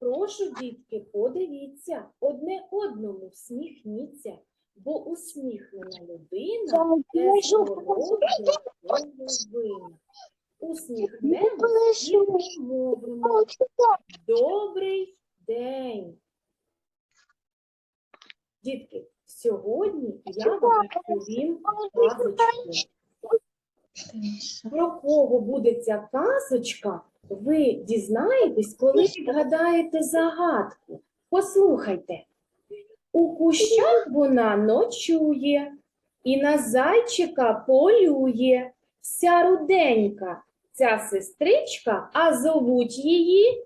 Прошу, дітки, подивіться, одне одному всміхніться, бо усміхнена людина не зворотить вина. Усміхнемось і мовимо добрий день. Дітки, сьогодні я вам розповім казочку. Про кого буде ця казочка, ви дізнаєтесь, коли відгадаєте загадку. Послухайте. У кущах вона ночує і на зайчика полює. Вся руденька, ця сестричка, а зовуть її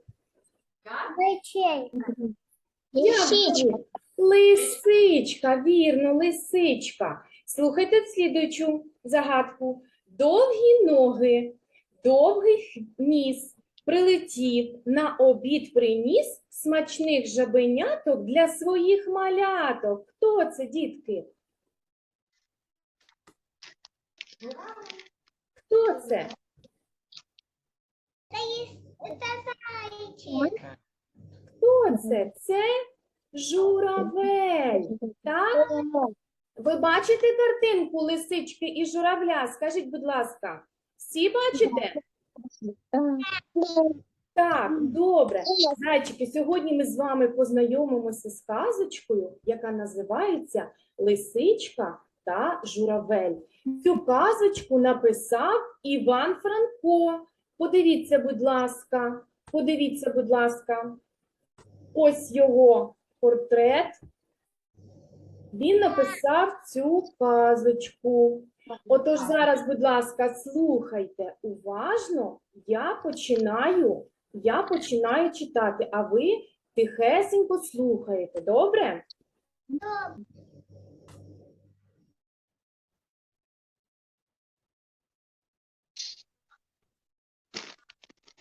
звуть? Лисичка, вірно, лисичка. Слухайте слідуючу загадку. Довгі ноги, довгий ніс, прилетів, на обід приніс смачних жабеняток для своїх маляток. Хто це, дітки? Хто це? Хто це? Це журавель. Так? Ви бачите картинку лисички і журавля? Скажіть, будь ласка, всі бачите? Так, добре. Зайчики, сьогодні ми з вами познайомимося з казочкою, яка називається Лисичка та журавель. Цю казочку написав Іван Франко. Подивіться, будь ласка, подивіться, будь ласка. Ось його портрет. Він написав цю казочку. Отож зараз, будь ласка, слухайте уважно. Я починаю, я починаю читати, а ви тихесенько слухаєте. Добре?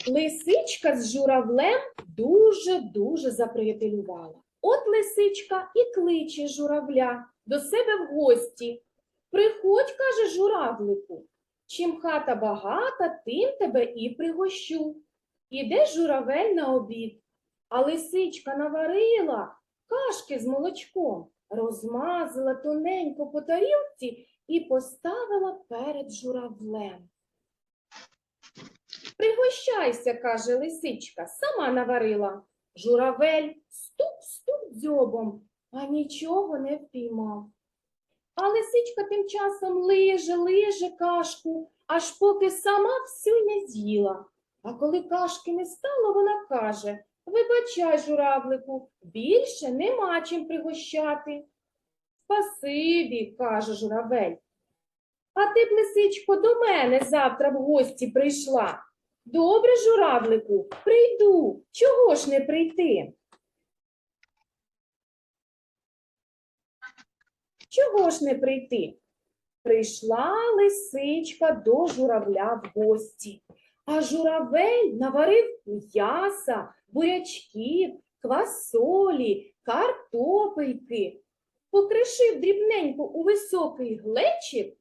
Лисичка з журавлем дуже-дуже заприятелювала. От лисичка і кличе журавля до себе в гості. Приходь, каже журавлику, чим хата багата, тим тебе і пригощу. Іде журавель на обід, а лисичка наварила кашки з молочком, розмазала тоненько по тарілці і поставила перед журавлем. Пригощайся, каже лисичка, сама наварила. Журавель стук-стук дзьобом, а нічого не впіймав. А лисичка тим часом лиже, лиже кашку, аж поки сама всю не з'їла. А коли кашки не стало, вона каже Вибачай, журавлику, більше нема чим пригощати. Спасибі, каже журавель. А ти б, лисичко, до мене завтра в гості прийшла. Добре, журавлику, прийду. Чого ж не прийти? Чого ж не прийти? Прийшла лисичка до журавля в гості, а журавель наварив м'яса, бурячків, квасолі, картопельки, покришив дрібненько у високий глечик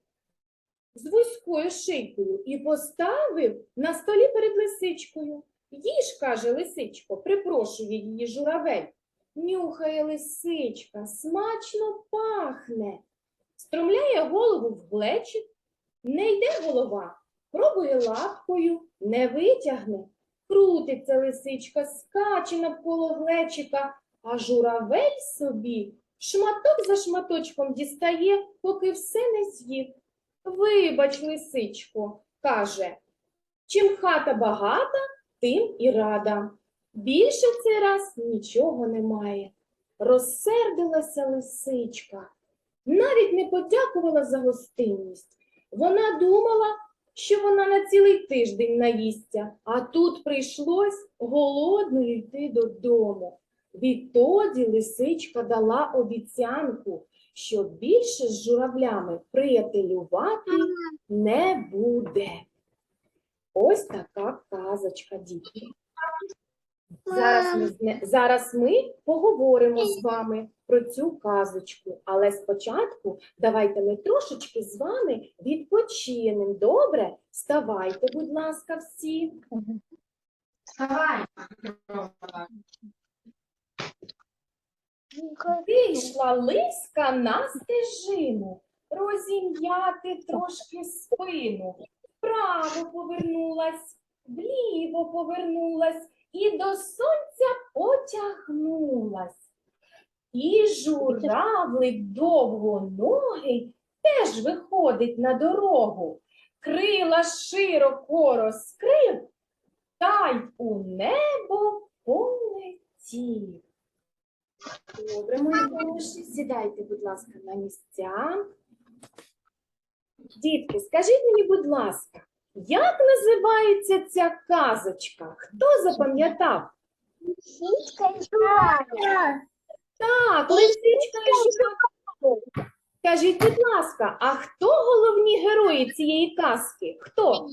з вузькою шийкою і поставив на столі перед лисичкою. Їж, каже лисичко, припрошує її журавель. Нюхає лисичка, смачно пахне. Стромляє голову в глечик, не йде голова, пробує лапкою, не витягне. Крутиться лисичка, скаче навколо глечика, а журавель собі шматок за шматочком дістає, поки все не з'їв. Вибач, лисичко, каже, чим хата багата, тим і рада. Більше в цей раз нічого немає. Розсердилася лисичка, навіть не подякувала за гостинність. Вона думала, що вона на цілий тиждень наїсться, а тут прийшлось голодною йти додому. Відтоді лисичка дала обіцянку, що більше з журавлями приятелювати не буде. Ось така казочка, діти. Зараз ми, з зараз ми поговоримо з вами про цю казочку, але спочатку давайте ми трошечки з вами відпочинемо. Добре? Вставайте, будь ласка, всі. Вставай. Вийшла лиска на стежину, розім'яти трошки спину. Вправо повернулась, вліво повернулась і до сонця потягнулась. І журавлик довгоногий теж виходить на дорогу. Крила широко розкрив, та й у небо полетів. Добре, мої хороші, сідайте, будь ласка, на місця. Дітки, скажіть мені, будь ласка, як називається ця казочка? Хто запам'ятав? Так, лисичка і журавель. Скажіть, будь ласка, а хто головні герої цієї казки? Хто?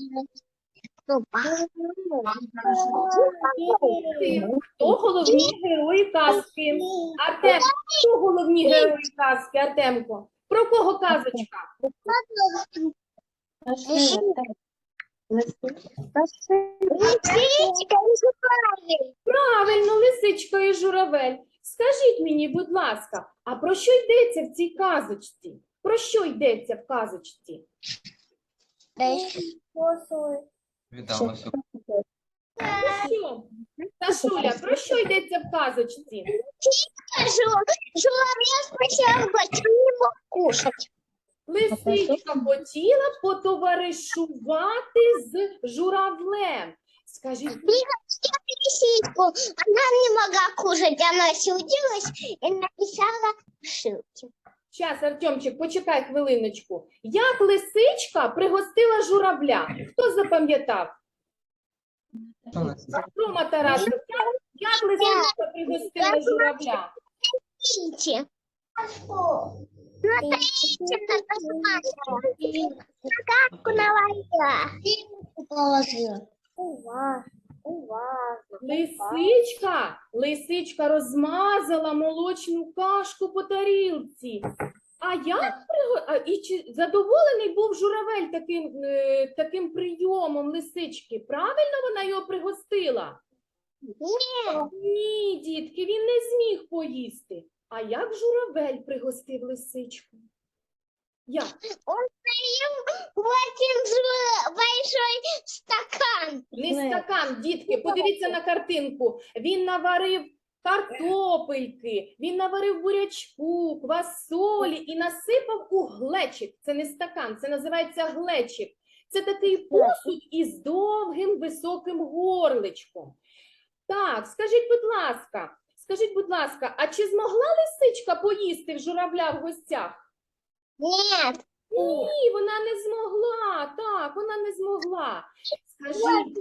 Хто головні герої казки? Артем, хто головні герої казки? Артемко? Про кого казочка? Правильно, лисичка і журавель. Скажіть мені, будь ласка, а про що йдеться в цій казочці? Про що йдеться в казочці? Про що? Сашуля, про що йдеться в казочці? Сначала не мог кушать. Лисичка хотіла потоваришувати з журавлем. Скажіть, Лисичку. Она не могла кушать, она сердилась и написала ошибки. Час, Артемчик, почекай хвилиночку. Як лисичка пригостила журавля? Хто запам'ятав? Рома Тарасов, як, як лисичка пригостила журавля? Видите? Каку навалила. Положила. Уважно. Лисичка, лисичка розмазала молочну кашку по тарілці. А як а, і чи задоволений був журавель таким, е, таким прийомом лисички? Правильно вона його пригостила? Нет. Ні, дітки, він не зміг поїсти. А як журавель пригостив лисичку? Як? Он налил в один большой стакан. Не стакан, дітки, подивіться на картинку. Він наварив картопельки, він наварив бурячку, квасолі і насипав у глечик. Це не стакан, це називається глечик. Це такий посуд із довгим високим горличком. Так, скажіть, будь ласка, скажіть, будь ласка, а чи змогла лисичка поїсти в журавля в гостях? Нет. Ні, вона не змогла. Так, вона не змогла. Скажіть,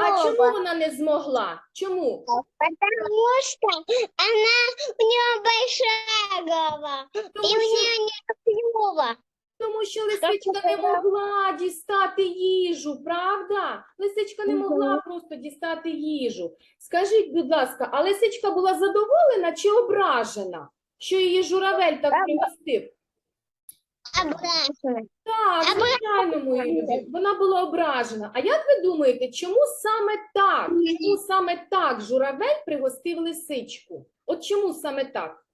а чому вона не змогла? Чому? Потому что она, у нее большая голова, и у нее нет клюва. Тому що лисичка не могла дістати їжу, правда? Лисичка не могла просто дістати їжу. Скажіть, будь ласка, а лисичка була задоволена чи ображена, що її журавель так пригостив? Обратно. Так, звичайно, любі, вона була ображена. А як ви думаєте, чому саме так? Чому саме так журавель пригостив лисичку? От чому саме так?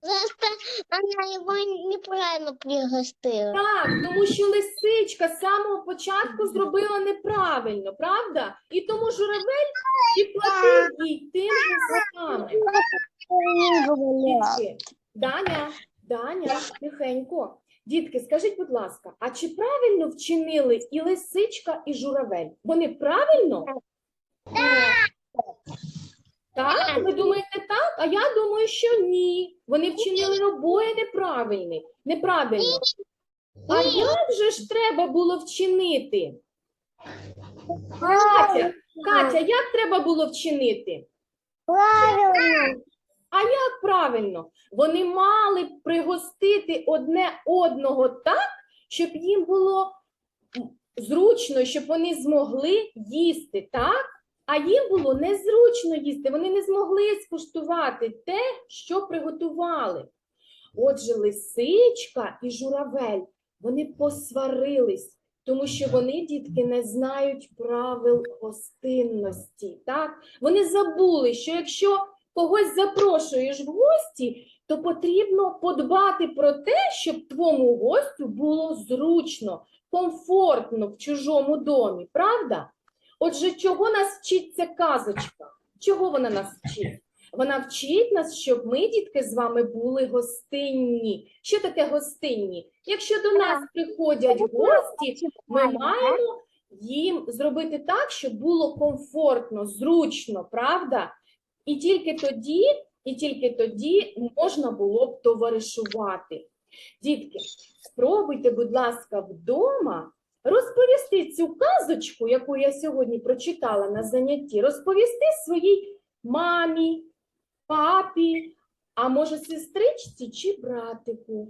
Просто она его неправильно пригостила. Так, тому що лисичка з самого початку зробила неправильно, правда? І тому журавель відплатив їй тим же самим. Дітки, Даня, Даня, тихенько. Дітки, скажіть, будь ласка, а чи правильно вчинили і лисичка, і журавель? Вони правильно? Так, ви думаєте так? А я думаю, що ні. Вони вчинили обоє неправильно. Неправильно. А як же ж треба було вчинити? Катя, Катя, як треба було вчинити? Правильно. А як правильно? Вони мали б пригостити одне одного так, щоб їм було зручно, щоб вони змогли їсти, так? А їм було незручно їсти, вони не змогли скуштувати те, що приготували. Отже, лисичка і журавель вони посварились, тому що вони, дітки, не знають правил гостинності. Так? Вони забули, що якщо когось запрошуєш в гості, то потрібно подбати про те, щоб твому гостю було зручно, комфортно в чужому домі, правда? Отже, чого нас вчить ця казочка? Чого вона нас вчить? Вона вчить нас, щоб ми, дітки, з вами були гостинні. Що таке гостинні? Якщо до нас приходять гості, ми маємо їм зробити так, щоб було комфортно, зручно, правда? І тільки тоді, і тільки тоді можна було б товаришувати. Дітки, спробуйте, будь ласка, вдома розповісти цю казочку, яку я сьогодні прочитала на занятті, розповісти своїй мамі, папі, а може сестричці чи братику.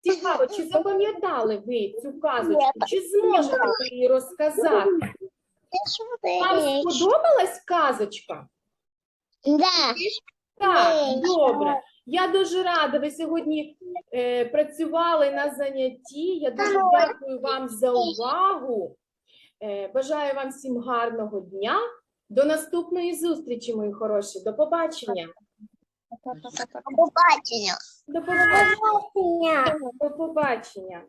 Цікаво, чи запам'ятали ви цю казочку, чи зможете ви її розказати? Вам сподобалась казочка? Да. Так, добре. Я дуже рада. Ви сьогодні е, працювали на занятті. Я дуже дякую вам за увагу. Е, бажаю вам всім гарного дня. До наступної зустрічі, мої хороші. До побачення. Побачення. До побачення. До побачення.